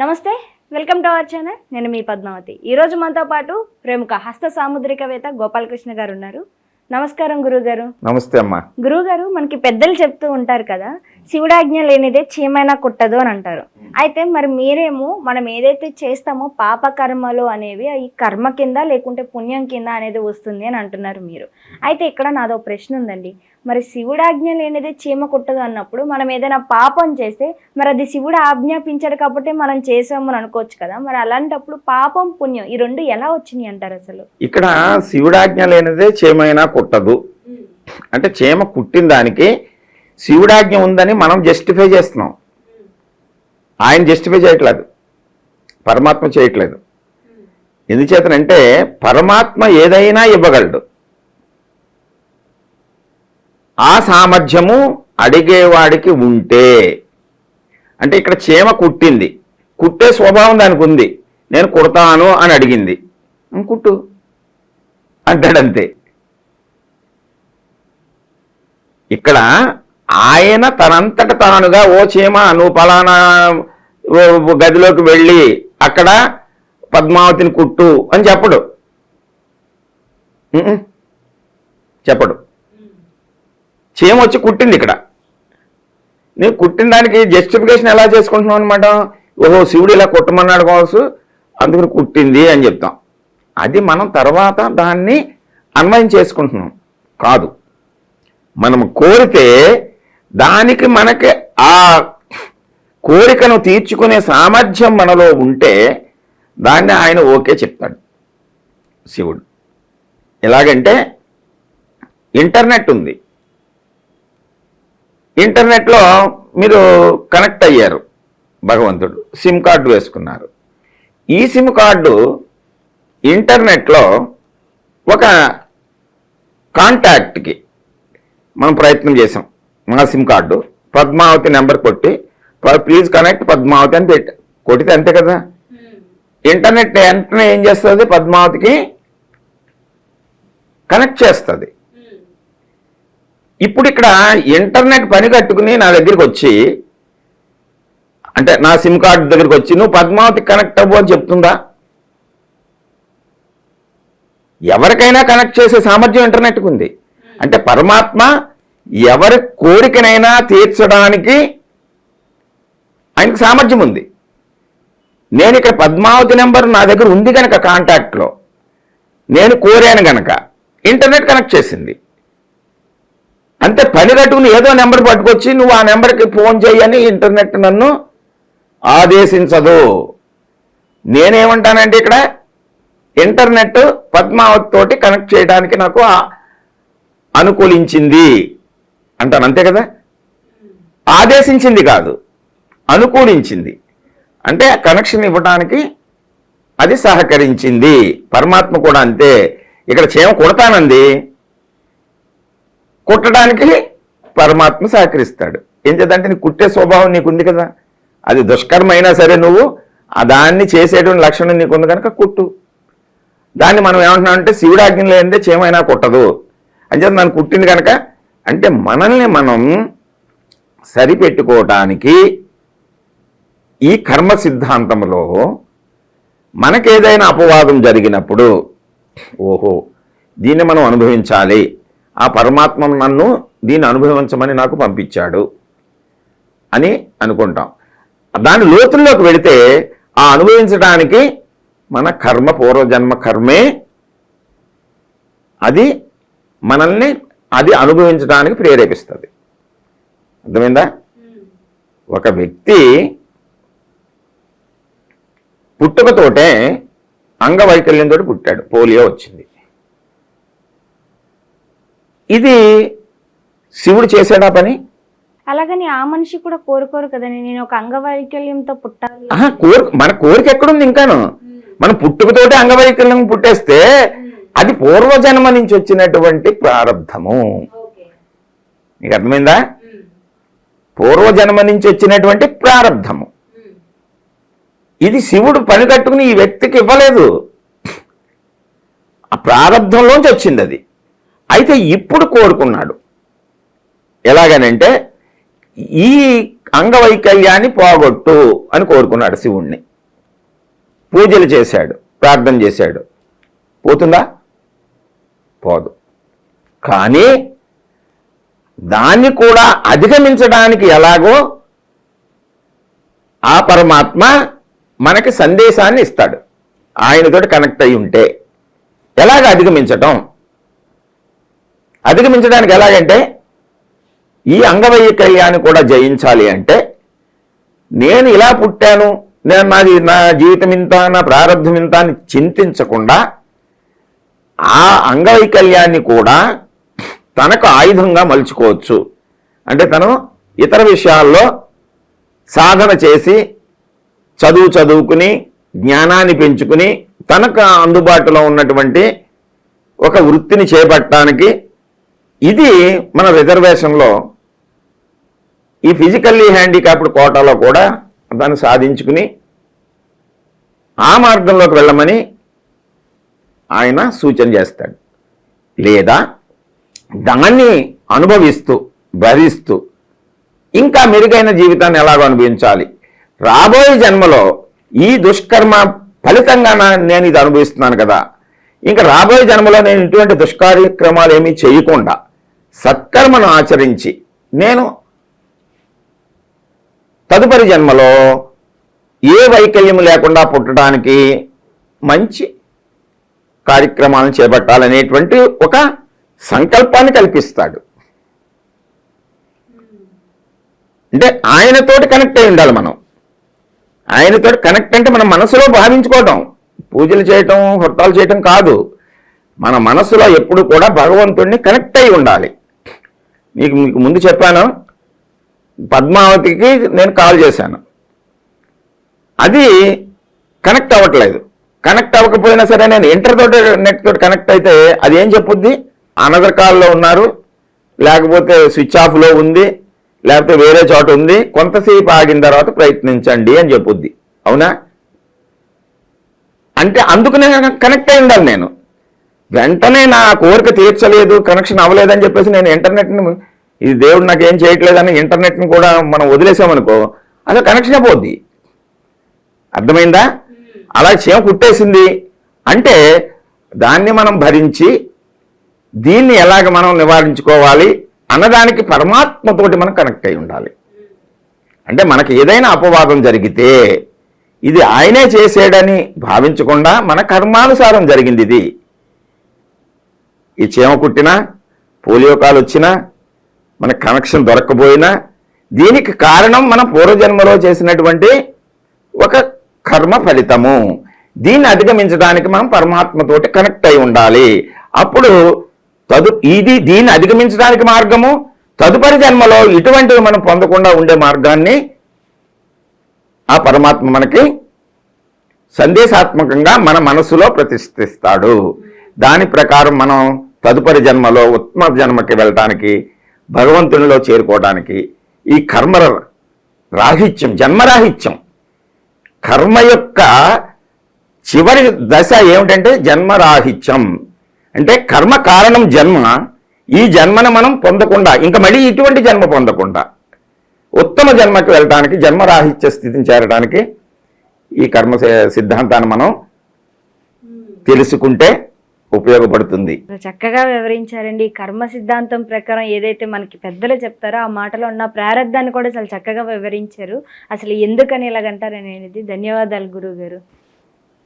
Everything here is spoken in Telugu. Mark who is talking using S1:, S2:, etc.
S1: నమస్తే వెల్కమ్ టు అవర్ ఛానల్. నేను మీ పద్మావతి. ఈ రోజు మనతో పాటు ప్రముఖ హస్త సాముద్రికవేత్త గోపాలకృష్ణ గారు ఉన్నారు. నమస్కారం గురుగారు
S2: నమస్తే అమ్మా.
S1: గురువుగారు మనకి పెద్దలు చెప్తూ ఉంటారు కదా శివుడాజ్ఞ లేనిదే చీమైనా కుట్టదు అని అంటారు. అయితే మరి మీరేమో మనం ఏదైతే చేస్తామో పాప కర్మలు అనేవి ఈ కర్మ కింద లేకుంటే పుణ్యం కింద అనేది వస్తుంది అని అంటున్నారు మీరు. అయితే ఇక్కడ నాదో ప్రశ్న ఉందండి. మరి శివుడాజ్ఞ లేనిదే చీమ కుట్టదు అన్నప్పుడు మనం ఏదైనా పాపం చేస్తే మరి అది శివుడు ఆజ్ఞాపించాడు కాబట్టి మనం చేసామని అనుకోవచ్చు కదా. మరి అలాంటప్పుడు పాపం పుణ్యం ఈ రెండు ఎలా వచ్చినాయి అంటారు అసలు?
S2: ఇక్కడ శివుడాజ్ఞ లేనిదే చీమైనా కుట్టదు. అంటే చీమ కుట్టిన దానికి శివుడాజ్ఞ ఉందని మనం జస్టిఫై చేస్తున్నాం. ఆయన జస్టిఫై చేయట్లేదు. పరమాత్మ చేయట్లేదు. ఎందుచేతనంటే పరమాత్మ ఏదైనా ఇవ్వగలడు. ఆ సామర్థ్యము అడిగేవాడికి ఉంటే. అంటే ఇక్కడ చీమ కుట్టింది. కుట్టే స్వభావం దానికి ఉంది. నేను కుడతాను అని అడిగింది. కుట్టు. అంటాడంతే. ఇక్కడ ఆయన తనంతట తానుగా ఓ చీమ నువ్వు పలానా ఓ గదిలోకి వెళ్ళి అక్కడ పద్మావతిని కుట్టు అని చెప్పడు. చెప్పడు. చీమ వచ్చి కుట్టింది ఇక్కడ. నేను కుట్టిన దానికి జస్టిఫికేషన్ ఎలా చేసుకుంటున్నాం అనమాట ఓహో శివుడు ఇలా కుట్టమన్నాడు కావచ్చు అందుకని కుట్టింది అని చెప్తాం. అది మనం తర్వాత దాన్ని అన్వయం చేసుకుంటున్నాం. కాదు. మనం కోరితే దానికి మనకి ఆ కోరికను తీర్చుకునే సామర్థ్యం మనలో ఉంటే దాన్ని ఆయన ఓకే చెప్తాడు శివుడు. ఎలాగంటే ఇంటర్నెట్ ఉంది. ఇంటర్నెట్లో మీరు కనెక్ట్ అయ్యారు భగవంతుడు సిమ్ కార్డు వేసుకున్నారు. ఈ సిమ్ కార్డు ఇంటర్నెట్లో ఒక కాంటాక్ట్కి మనం ప్రయత్నం చేసాం మా సిమ్ కార్డు పద్మావతి నెంబర్ కొట్టి ప్లీజ్ కనెక్ట్ పద్మావతి అని పెట్టి కొట్టితే అంతే కదా? ఇంటర్నెట్ వెంటనే ఏం చేస్తుంది? పద్మావతికి కనెక్ట్ చేస్తుంది. ఇప్పుడు ఇక్కడ ఇంటర్నెట్ పని కట్టుకుని నా దగ్గరికి వచ్చి అంటే నా సిమ్ కార్డు దగ్గరికి వచ్చి నువ్వు పద్మావతి కనెక్ట్ అవ్వు అని చెప్తుందా? ఎవరికైనా కనెక్ట్ చేసే సామర్థ్యం ఇంటర్నెట్కి ఉంది. అంటే పరమాత్మ ఎవరి కోరికనైనా తీర్చడానికి ఆయనకు సామర్థ్యం ఉంది. నేను ఇక్కడ పద్మావతి నెంబర్ నా దగ్గర ఉంది కనుక కాంటాక్ట్లో. నేను కోరాను గనక ఇంటర్నెట్ కనెక్ట్ చేసింది. అంతే పని కట్టుకుని ఏదో నెంబర్ పట్టుకొచ్చి నువ్వు ఆ నెంబర్కి ఫోన్ చేయని ఇంటర్నెట్ నన్ను ఆదేశించదు. నేనేమంటానంటే ఇక్కడ ఇంటర్నెట్ పద్మావతి తోటి కనెక్ట్ చేయడానికి నాకు అనుకూలించింది. అంటాను అంతే కదా? ఆదేశించింది కాదు అనుకూలించింది. అంటే కనెక్షన్ ఇవ్వడానికి అది సహకరించింది. పరమాత్మ కూడా అంతే. ఇక్కడ చేమ కొడతానంది. కుట్టడానికి పరమాత్మ సహకరిస్తాడు. ఏం చేద్దంటే నీకు కుట్టే స్వభావం నీకుంది కదా. అది దుష్కర్మైనా సరే నువ్వు ఆ దాన్ని చేసేటువంటి లక్షణం నీకుంది కనుక కుట్టు. దాన్ని మనం ఏమంటున్నాం అంటే శివుడాజ్ఞ లేనిదే చేమైనా కుట్టదు. అని చెప్పి నన్ను కుట్టింది కనుక అంటే మనల్ని మనం సరిపెట్టుకోవటానికి ఈ కర్మ సిద్ధాంతంలో మనకేదైనా అపవాదం జరిగినప్పుడు ఓహో దీన్ని మనం అనుభవించాలి. ఆ పరమాత్మ నన్ను దీన్ని అనుభవించమని నాకు పంపించాడు అని అనుకుంటాం. దాని లోతుల్లోకి వెళితే ఆ అనుభవించడానికి మన కర్మ పూర్వజన్మ కర్మే అది మనల్ని అది అనుభవించడానికి ప్రేరేపిస్తుంది. అర్థమైందా? ఒక వ్యక్తి పుట్టుకతోటే అంగవైకల్యంతో పుట్టాడు. పోలియో వచ్చింది. ఇది శివుడు చేసాడా పని?
S1: అలాగని ఆ మనిషి కూడా కోరుకోరు కదండి. నేను ఒక అంగవైకల్యంతో పుట్టాలి.
S2: కోరిక మన కోరిక ఎక్కడుంది ఇంకాను? మన పుట్టుకతోటే అంగవైకల్యం పుట్టేస్తే అది పూర్వజన్మ నుంచి వచ్చినటువంటి ప్రారంధము నీకు అర్థమైందా? పూర్వజన్మ నుంచి వచ్చినటువంటి ప్రారంధము ఇది శివుడు పని కట్టుకుని ఈ వ్యక్తికి ఇవ్వలేదు. ఆ ప్రారంధంలోంచి వచ్చింది అది. అయితే ఇప్పుడు కోరుకున్నాడు. ఎలాగనంటే ఈ అంగవైకల్యాన్ని పోగొట్టు అని కోరుకున్నాడు శివుణ్ణి. పూజలు చేశాడు ప్రార్థన చేశాడు. పోతుందా? పోదు. కానీ దాన్ని కూడా అధిగమించడానికి ఎలాగో ఆ పరమాత్మ మనకి సందేశాన్ని ఇస్తాడు. ఆయనతోటి కనెక్ట్ అయి ఉంటే. ఎలాగ అధిగమించటం? అధిగమించడానికి ఎలాగంటే ఈ అంగవైకల్యాన్ని కూడా జయించాలి అంటే నేను ఇలా పుట్టాను నేను నాది నా జీవితం ఇంత నా ప్రారంభం ఇంత అని చింతించకుండా ఆ అంగవైకల్యాన్ని కూడా తనకు ఆయుధంగా మలుచుకోవచ్చు. అంటే తను ఇతర విషయాల్లో సాధన చేసి చదువు చదువుకుని జ్ఞానాన్ని పెంచుకుని తనకు అందుబాటులో ఉన్నటువంటి ఒక వృత్తిని చేపట్టడానికి ఇది మన రిజర్వేషన్లో ఈ ఫిజికల్లీ హ్యాండిక్యాప్డ్ కోటాలో కూడా దాన్ని సాధించుకుని ఆ మార్గంలోకి వెళ్ళమని ఆయన సూచన చేస్తాడు. లేదా దాన్ని అనుభవిస్తూ భరిస్తూ ఇంకా మెరుగైన జీవితాన్ని ఎలాగో అనుభవించాలి. రాబోయే జన్మలో ఈ దుష్కర్మ ఫలితంగా నేను ఇది అనుభవిస్తున్నాను కదా. ఇంకా రాబోయే జన్మలో నేను ఇటువంటి దుష్కార్యక్రమాలు ఏమీ చేయకుండా సత్కర్మను ఆచరించి నేను తదుపరి జన్మలో ఏ వైకల్యం లేకుండా పుట్టడానికి మంచి కార్యక్రమాలను చేపట్టాలనేటువంటి ఒక సంకల్పాన్ని కల్పిస్తాడు. అంటే ఆయనతోటి కనెక్ట్ అయి ఉండాలి మనం. ఆయనతో కనెక్ట్ అంటే మన మనసులో భావించుకోవటం. పూజలు చేయటం వ్రతాలు చేయటం కాదు. మన మనసులో ఎప్పుడు కూడా భగవంతుడిని కనెక్ట్ అయి ఉండాలి. మీకు మీకు ముందు చెప్పాను పద్మావతికి నేను కాల్ చేశాను. అది కనెక్ట్ అవ్వట్లేదు. కనెక్ట్ అవ్వకపోయినా సరే నేను ఇంటర్ తోటి నెట్ తోటి కనెక్ట్ అయితే అది ఏం చెప్పుద్ది? అనదర్ కాల్లో ఉన్నారు లేకపోతే స్విచ్ ఆఫ్లో ఉంది లేకపోతే వేరే చోట ఉంది కొంతసేపు ఆగిన తర్వాత ప్రయత్నించండి అని చెప్పుద్ది. అవునా? అంటే అందుకునే కనెక్ట్ అయి ఉండాలి నేను. వెంటనే నా కోరిక తీర్చలేదు కనెక్షన్ అవ్వలేదని చెప్పేసి నేను ఇంటర్నెట్ని ఇది దేవుడు నాకు ఏం చేయట్లేదని ఇంటర్నెట్ని కూడా మనం వదిలేసామనుకో అదే కనెక్షన్ అయిపోద్ది. అర్థమైందా? అలా చీమ కుట్టేసింది. అంటే దాన్ని మనం భరించి దీన్ని ఎలాగ మనం నివారించుకోవాలి అన్నదానికి పరమాత్మతోటి మనం కనెక్ట్ అయి ఉండాలి. అంటే మనకి ఏదైనా అపవాదం జరిగితే ఇది ఆయనే చేసేడని భావించకుండా మన కర్మానుసారం జరిగింది ఇది. ఈ చీమ కుట్టినా పోలియో కాలు వచ్చినా మన కనెక్షన్ దొరకపోయినా దీనికి కారణం మన పూర్వజన్మలో చేసినటువంటి ఒక కర్మ ఫలితము. దీన్ని అధిగమించడానికి మనం పరమాత్మతోటి కనెక్ట్ అయి ఉండాలి. అప్పుడు తదు ఇది దీన్ని అధిగమించడానికి మార్గము. తదుపరి జన్మలో ఇటువంటివి మనం పొందకుండా ఉండే మార్గాన్ని ఆ పరమాత్మ మనకి సందేశాత్మకంగా మన మనసులో ప్రతిష్ఠిస్తాడు. దాని ప్రకారం మనం తదుపరి జన్మలో ఉత్తమ జన్మకి వెళ్ళటానికి భగవంతునిలో చేరుకోవడానికి ఈ కర్మ రాహిత్యం జన్మరాహిత్యం కర్మ యొక్క చివరి దశ ఏమిటంటే జన్మరాహిత్యం. అంటే కర్మ కారణం జన్మ ఈ జన్మను మనం పొందకుండా ఇంకా మళ్ళీ ఇటువంటి జన్మ పొందకుండా ఉత్తమ జన్మకి వెళ్ళడానికి జన్మరాహిత్య స్థితిని చేరడానికి ఈ కర్మ సిద్ధాంతాన్ని మనం తెలుసుకుంటే ఉపయోగపడుతుంది.
S1: చక్కగా వివరించారండి. కర్మ సిద్ధాంతం ప్రకారం ఏదైతే మనకి పెద్దలు చెప్తారో ఆ మాటలో ఉన్న ప్రారంధాన్ని కూడా చాలా చక్కగా వివరించారు. అసలు ఎందుకని ఇలాగంటారనేది. ధన్యవాదాలు గురువు గారు